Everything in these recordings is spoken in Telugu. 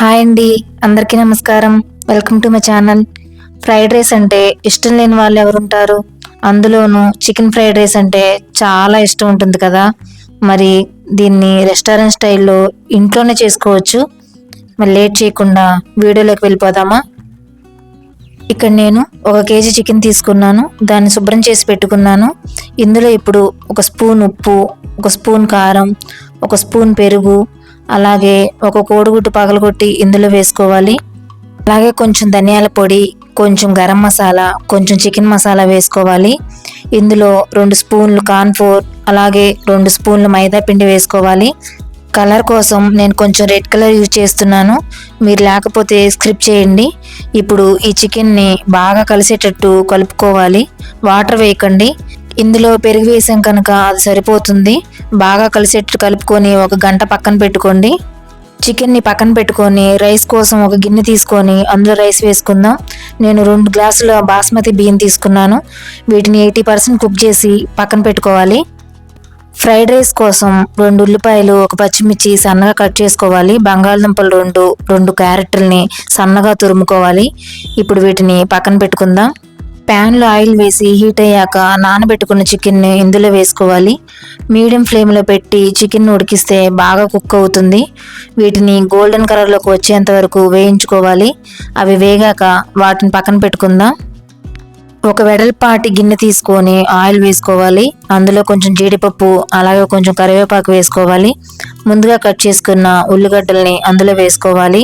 హాయ్ అండి అందరికీ నమస్కారం. Welcome to my channel. Fried rice అంటే ఇష్టం లేని వాళ్ళు ఎవరు ఉంటారు అందులోనూ చికెన్ ఫ్రైడ్ రైస్ అంటే చాలా ఇష్టం ఉంటుంది కదా? మరి దీన్ని రెస్టారెంట్ స్టైల్లో ఇంట్లోనే చేసుకోవచ్చు. మరి లేట్ చేయకుండా వీడియోలోకి వెళ్ళిపోదామా? ఇక్కడ నేను ఒక కేజీ చికెన్ తీసుకున్నాను. దాన్ని శుభ్రం చేసి పెట్టుకున్నాను. ఇందులో ఇప్పుడు ఒక స్పూన్ ఉప్పు ఒక స్పూన్ కారం ఒక స్పూన్ పెరుగు అలాగే ఒక కోడిగుడ్డు పగలగొట్టి ఇందులో వేసుకోవాలి. అలాగే కొంచెం ధనియాల పొడి కొంచెం గరం మసాలా కొంచెం చికెన్ మసాలా వేసుకోవాలి. ఇందులో రెండు స్పూన్లు కార్న్ఫ్లోర్ అలాగే రెండు స్పూన్లు మైదా పిండి వేసుకోవాలి. కలర్ కోసం నేను కొంచెం రెడ్ కలర్ యూజ్ చేస్తున్నాను. మీరు లేకపోతే స్క్రిప్ చేయండి. ఇప్పుడు ఈ చికెన్ని బాగా కలిసేటట్టు కలుపుకోవాలి. వాటర్ వేయకండి. ఇందులో పెరుగు వేసాం కనుక అది సరిపోతుంది. బాగా కలిసేట్టు కలుపుకొని ఒక గంట పక్కన పెట్టుకోండి. చికెన్ని పక్కన పెట్టుకొని రైస్ కోసం ఒక గిన్నె తీసుకొని అందులో రైస్ వేసుకుందాం. నేను రెండు గ్లాసుల బాస్మతి బియ్యం తీసుకున్నాను. వీటిని ఎయిటీ పర్సెంట్ కుక్ చేసి పక్కన పెట్టుకోవాలి. ఫ్రైడ్ రైస్ కోసం రెండు ఉల్లిపాయలు ఒక పచ్చిమిర్చి సన్నగా కట్ చేసుకోవాలి. బంగాళదుంపలు రెండు రెండు క్యారెట్లని సన్నగా తురుముకోవాలి. ఇప్పుడు వీటిని పక్కన పెట్టుకుందాం. ప్యాన్లో ఆయిల్ వేసి హీట్ అయ్యాక నానబెట్టుకున్న చికెన్ని ఇందులో వేసుకోవాలి. మీడియం ఫ్లేమ్లో పెట్టి చికెన్ ఉడికిస్తే బాగా కుక్ అవుతుంది. వీటిని గోల్డెన్ కలర్లోకి వచ్చేంత వరకు వేయించుకోవాలి. అవి వేగాక వాటిని పక్కన పెట్టుకుందాం. ఒక వెడల్పాటి గిన్నె తీసుకొని ఆయిల్ వేసుకోవాలి. అందులో కొంచెం జీడిపప్పు అలాగే కొంచెం కరివేపాకు వేసుకోవాలి. ముందుగా కట్ చేసుకున్న ఉల్లిగడ్డల్ని అందులో వేసుకోవాలి.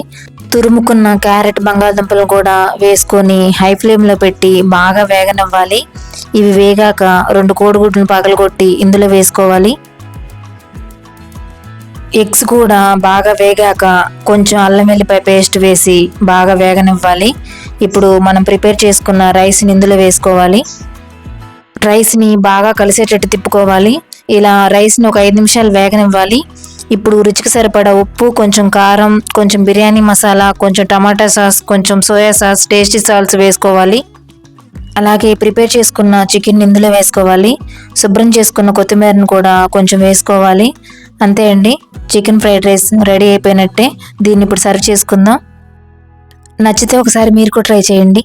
తురుముకున్న క్యారెట్ బంగాళదుంపలు కూడా వేసుకొని హై ఫ్లేమ్లో పెట్టి బాగా వేగనివ్వాలి. ఇవి వేగాక రెండు కోడిగుడ్లను పగలగొట్టి ఇందులో వేసుకోవాలి. ఎగ్స్ కూడా బాగా వేగాక కొంచెం అల్లం వెల్లిపాయ పేస్ట్ వేసి బాగా వేగనివ్వాలి. ఇప్పుడు మనం ప్రిపేర్ చేసుకున్న రైస్ని ఇందులో వేసుకోవాలి. రైస్ని బాగా కలిసేటట్టు తిప్పుకోవాలి. ఇలా రైస్ని ఒక ఐదు నిమిషాలు వేగనివ్వాలి. ఇప్పుడు రుచికి సరిపడా ఉప్పు కొంచెం కారం కొంచెం బిర్యానీ మసాలా కొంచెం టమాటా సాస్ కొంచెం సోయా సాస్ టేస్టీ సాల్స్ వేసుకోవాలి. అలాగే ప్రిపేర్ చేసుకున్న చికెన్ ఇందులో వేసుకోవాలి. శుభ్రం చేసుకున్న కొత్తిమీరను కూడా కొంచెం వేసుకోవాలి. అంతే అండి. చికెన్ ఫ్రైడ్ రైస్ రెడీ అయిపోయినట్టే. దీన్ని ఇప్పుడు సర్వ్ చేసుకుందాం. నచ్చితే ఒకసారి మీరు కూడా ట్రై చేయండి.